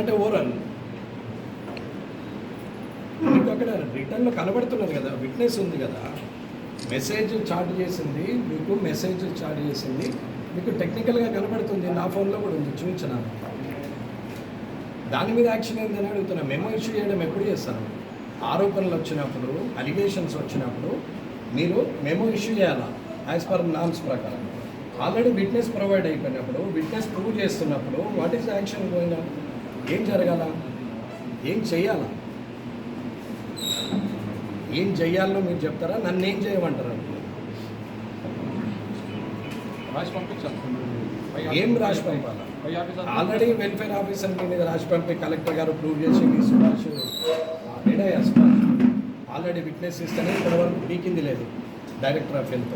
అంటే ఓవరాల్. మీకు అక్కడ రిటర్న్లో కనబడుతున్నది కదా విట్నెస్ ఉంది కదా. మెసేజ్ చాట్ చేసింది మీకు మెసేజ్ చాట్ చేసింది మీకు టెక్నికల్గా కనబడుతుంది నా ఫోన్లో కూడా ఉంది చూపించిన? దాని మీద యాక్షన్ ఏందని అడుగుతున్నా. మెమో ఇష్యూ చేయడం ఎప్పుడు చేస్తాను ఆరోపణలు వచ్చినప్పుడు అలిగేషన్స్ వచ్చినప్పుడు మీరు మెమో ఇష్యూ చేయాలా? యాజ్ పర్ నామ్స్ ప్రకారం. ఆల్రెడీ విట్నెస్ ప్రొవైడ్ అయిపోయినప్పుడు విట్నెస్ ప్రూవ్ చేస్తున్నప్పుడు వాట్ ఈస్ యాక్షన్ గోయింగ్ ఏం జరగాల? ఏం చెయ్యాలా? ఏం చెయ్యాలో మీరు చెప్తారా? నన్ను ఏం చేయమంటారా ఏం రాసి పంపాలా? ఆల్రెడీ వెల్ఫేర్ ఆఫీసర్ మీద రాసి పంపి కలెక్టర్ గారు ప్రూవ్ చేసి మీ Subhash ready Subhash already witness ఇస్తేనే ఇప్పటివరకు పీకింది లేదు డైరెక్టర్ ఆఫ్ హెల్త్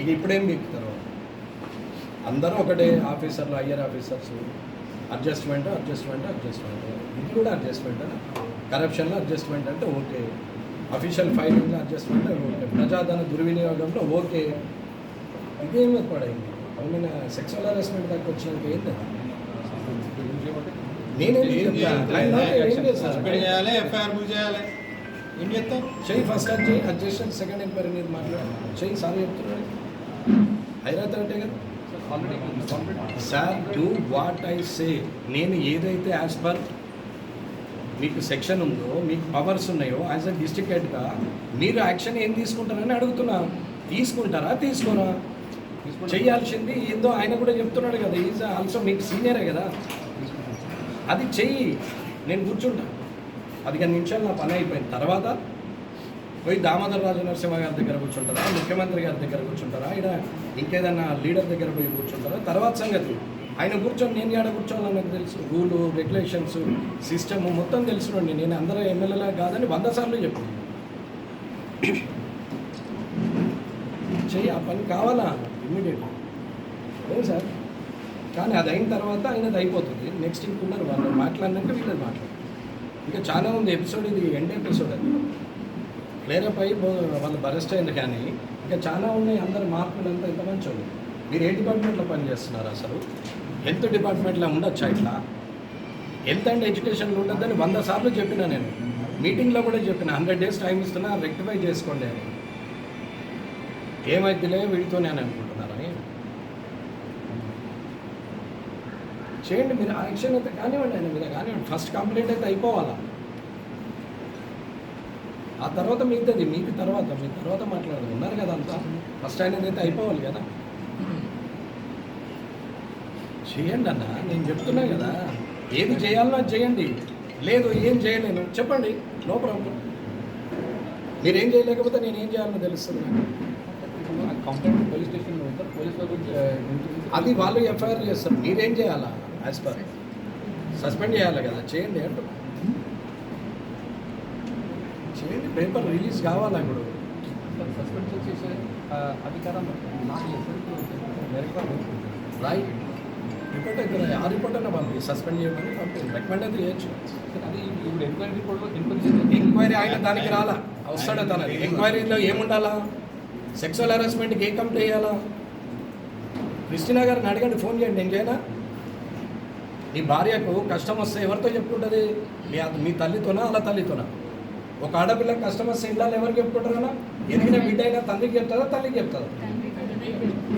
ఇక ఇప్పుడేం పీకుతారు? అందరూ ఒకటే ఆఫీసర్లు higher officers adjustment adjustment adjustment. ఇది కూడా అడ్జస్ట్మెంట్ కరప్షన్లో అడ్జస్ట్మెంట్ అంటే ఓకే. అఫీషియల్ ఫైలింగ్లో అడ్జస్ట్మెంట్ ఓకే. ప్రజాధన దుర్వినియోగంలో ఓకే. ఇదేం ఏర్పడైంది అవునా? సెక్సువల్ హరాస్మెంట్ దాకా వచ్చినాక ఏంటి చెయ్యి ఫస్ట్ అది చెయ్యి సెకండ్ ఎంక్వైరీ మీద మాట్లాడు. చెయ్యి సార్ చెప్తున్నాడు. హైదరాబాద్ అంటే కదా. Sir do what I say నేను ఏదైతే యాజ్ పర్ మీకు సెక్షన్ ఉందో మీకు పవర్స్ ఉన్నాయో యాజ్ అ డిస్ట్రిక్ట్ హెడ్గా మీరు యాక్షన్ ఏం తీసుకుంటారని అడుగుతున్నా. తీసుకుంటారా తీసుకోరా? చేయాల్సింది ఏందో ఆయన కూడా చెప్తున్నాడు కదా ఈజ్ ఆల్సో మీకు సీనియరే కదా. అది చెయ్యి నేను కూర్చుంటా. పదిహేను నిమిషాలు నా పని అయిపోయిన తర్వాత పోయి దామోదర్ రాజు నరసింహ గారి దగ్గర కూర్చుంటారా? ముఖ్యమంత్రి గారి దగ్గర కూర్చుంటారా? ఇక్కడ ఇంకేదన్నా లీడర్ దగ్గర పోయి కూర్చుంటారా? తర్వాత సంగతి ఆయన కూర్చొని నేను ఏడ కూర్చోవాలని నాకు తెలుసు. రూలు రెగ్యులేషన్స్ సిస్టమ్ మొత్తం తెలుసునండి నేను అందరూ ఎమ్మెల్యేలా కాదని వంద సార్లు చెప్పు. చెయ్యి ఆ పని కావాలా? ఇమ్మీడియట్ ఏం సార్? కానీ అది అయిన తర్వాత ఆయనది అయిపోతుంది. నెక్స్ట్ ఇంకున్నారు వాళ్ళు. మాట్లాడినాక వీళ్ళది మాట్లాడు ఇంకా చాలా ఉంది. ఎపిసోడ్ ఇది ఎండ్ ఎపిసోడ్ అది. క్లియరప్ అయ్యి వాళ్ళు బరెస్ట్ అయింది కానీ ఇంకా చాలా ఉన్నాయి అందరు మార్పులు అంతా ఎంత మంచి మీరు ఏ డిపార్ట్మెంట్లో పనిచేస్తున్నారు అసలు? హెల్త్ డిపార్ట్మెంట్లో ఉండొచ్చా ఇట్లా? హెల్త్ అండ్ ఎడ్యుకేషన్లో ఉండొద్దని వంద సార్లు చెప్పిన నేను. మీటింగ్లో కూడా చెప్పిన హండ్రెడ్ డేస్ టైం ఇస్తున్నా రెక్టిఫై చేసుకోండి అని. ఏమైద్దిలే వీడితోనే అని అనుకుంటున్నారని చేయండి మీరు యాక్షన్ అయితే కానివ్వండి ఆయన మీద కానివ్వండి. ఫస్ట్ కంప్లైంట్ అయితే అయిపోవాలా? ఆ తర్వాత మిగతాది మీకు తర్వాత మీ తర్వాత మాట్లాడదు. ఉన్నారు కదా అంతా. ఫస్ట్ ఆయన అయితే అయిపోవాలి కదా. చేయండి అన్న నేను చెప్తున్నా కదా. ఏది చేయాలో అది చేయండి. లేదు ఏం చేయలేను. చెప్పండి నో ప్రాబ్లం. మీరు ఏం చేయలేకపోతే నేను ఏం చేయాలో తెలుస్తుంది కంప్లైంట్ పోలీస్ స్టేషన్లో ఉంటారు పోలీస్ అది వాళ్ళు ఎఫ్ఐఆర్ చేస్తారు. మీరేం చేయాలా? యాజ్ పర్ సస్పెండ్ చేయాలి కదా. చేయండి అంటున్నా. చేయండి పేపర్ రిలీజ్ కావాలా ఇప్పుడు? సస్పెండ్ చేసే అధికారం నాకు రైట్ రిపోర్ట్ అయితే ఆ రిపోర్ట్ అన్న పంపి సస్పెండ్ చేయమని పంపి రికమెండ్ అయితే చేయొచ్చు. అది ఇప్పుడు ఎంక్వైరీ రిపోర్ట్లో ఎంక్వైరీ ఎంక్వైరీ ఆయన దానికి రాలా. వస్తాడు తనది ఎంక్వైరీలో ఏముండాలా? సెక్సువల్ హెరాస్మెంట్కి ఏ కంప్లైంట్ చేయాలా? క్రిస్టినా గారిని అడగండి ఫోన్ చేయండి. నేను చేయనా? నీ భార్యకు కష్టం వస్తే ఎవరితో చెప్పుకుంటుంది? మీ మీ తల్లితోనా అలా తల్లితోనా? ఒక ఆడపిల్ల కస్టమర్ వస్తే ఎవరికి చెప్పుకుంటారన్నా ఎదిగిన బిడ్డ అయినా తల్లికి చెప్తారా తల్లికి చెప్తారా?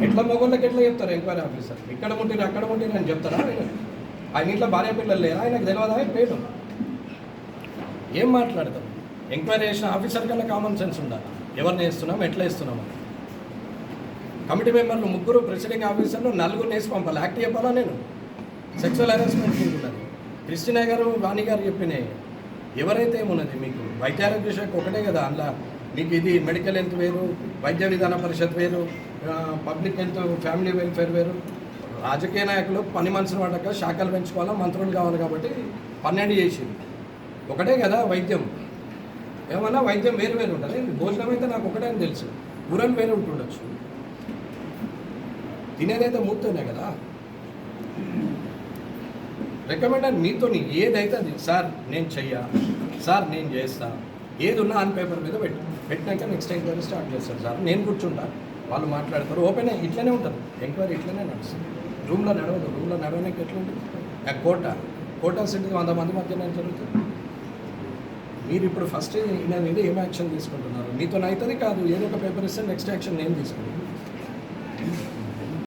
ఎట్లా మొగోళ్ళకి ఎట్లా చెప్తారు ఎంక్వైరీ ఆఫీసర్? ఇక్కడ ఉంటిరు అక్కడ ఉంటిరు అని చెప్తారా? ఆయన? ఇంట్లో భార్య పిల్లలు లేరా? ఆయనకు తెలియదా పేరు ఏం మాట్లాడతాం? ఎంక్వైరీ చేసిన ఆఫీసర్ కన్నా కామన్ సెన్స్ ఉండాలి. ఎవరిని వేస్తున్నాం ఎట్లా వేస్తున్నాం అని కమిటీ మెంబర్లు ముగ్గురు ప్రెసిడింగ్ ఆఫీసర్లు నలుగురు వేసి పంపాలి. యాక్ట్ చెప్పాలా నేను? సెక్సువల్ హెరాస్మెంట్ ఉన్నది క్రిస్టినా గారు వాణి గారు చెప్పినాయి. ఎవరైతే ఉన్నది మీకు? వైద్యారోగ్య శాఖ ఒకటే కదా అందులో? మీకు ఇది మెడికల్ హెల్త్ వేరు వైద్య విధాన పరిషత్ వేరు పబ్లిక్ హెల్త్ ఫ్యామిలీ వెల్ఫేర్ వేరు. రాజకీయ నాయకులు పని మనుషులు వాడక శాఖలు పెంచుకోవాలా మంత్రులు కావాలి కాబట్టి పన్నెండు చేసింది. ఒకటే కదా వైద్యం. ఏమన్నా వైద్యం వేరు వేరు ఉంటుంది భోజనం అయితే నాకు ఒకటే అని తెలుసు. కూరలు వేరు ఉంటుండొచ్చు. తినేదైతే మూతోనే కదా? రికమెండర్ మీతో ఏదైతే అది సార్ నేను చెయ్యా సార్ నేను చేస్తా. ఏది ఉన్నా ఆన్ పేపర్ మీద పెట్టు. పెట్టినాక నెక్స్ట్ ఎంక్వైరీ స్టార్ట్ చేస్తారు సార్ నేను కూర్చుంటా. వాళ్ళు మాట్లాడతారు ఓపెన్ ఇట్లనే ఉంటుంది. ఎంక్వైరీ ఇట్లనే నడుస్తుంది. రూమ్లో నడవదు రూమ్లో నడవడానికి ఎట్లుంటుంది? ఉంటుంది కోట కోటా సిటీ వంద మంది మధ్యన జరుగుతుంది? మీరు ఇప్పుడు ఫస్ట్ ఈయన మీద ఏం యాక్షన్ తీసుకుంటున్నారు? మీతో అవుతుంది కాదు ఏదో ఒక పేపర్ ఇస్తే నెక్స్ట్ యాక్షన్ నేను తీసుకుంటాను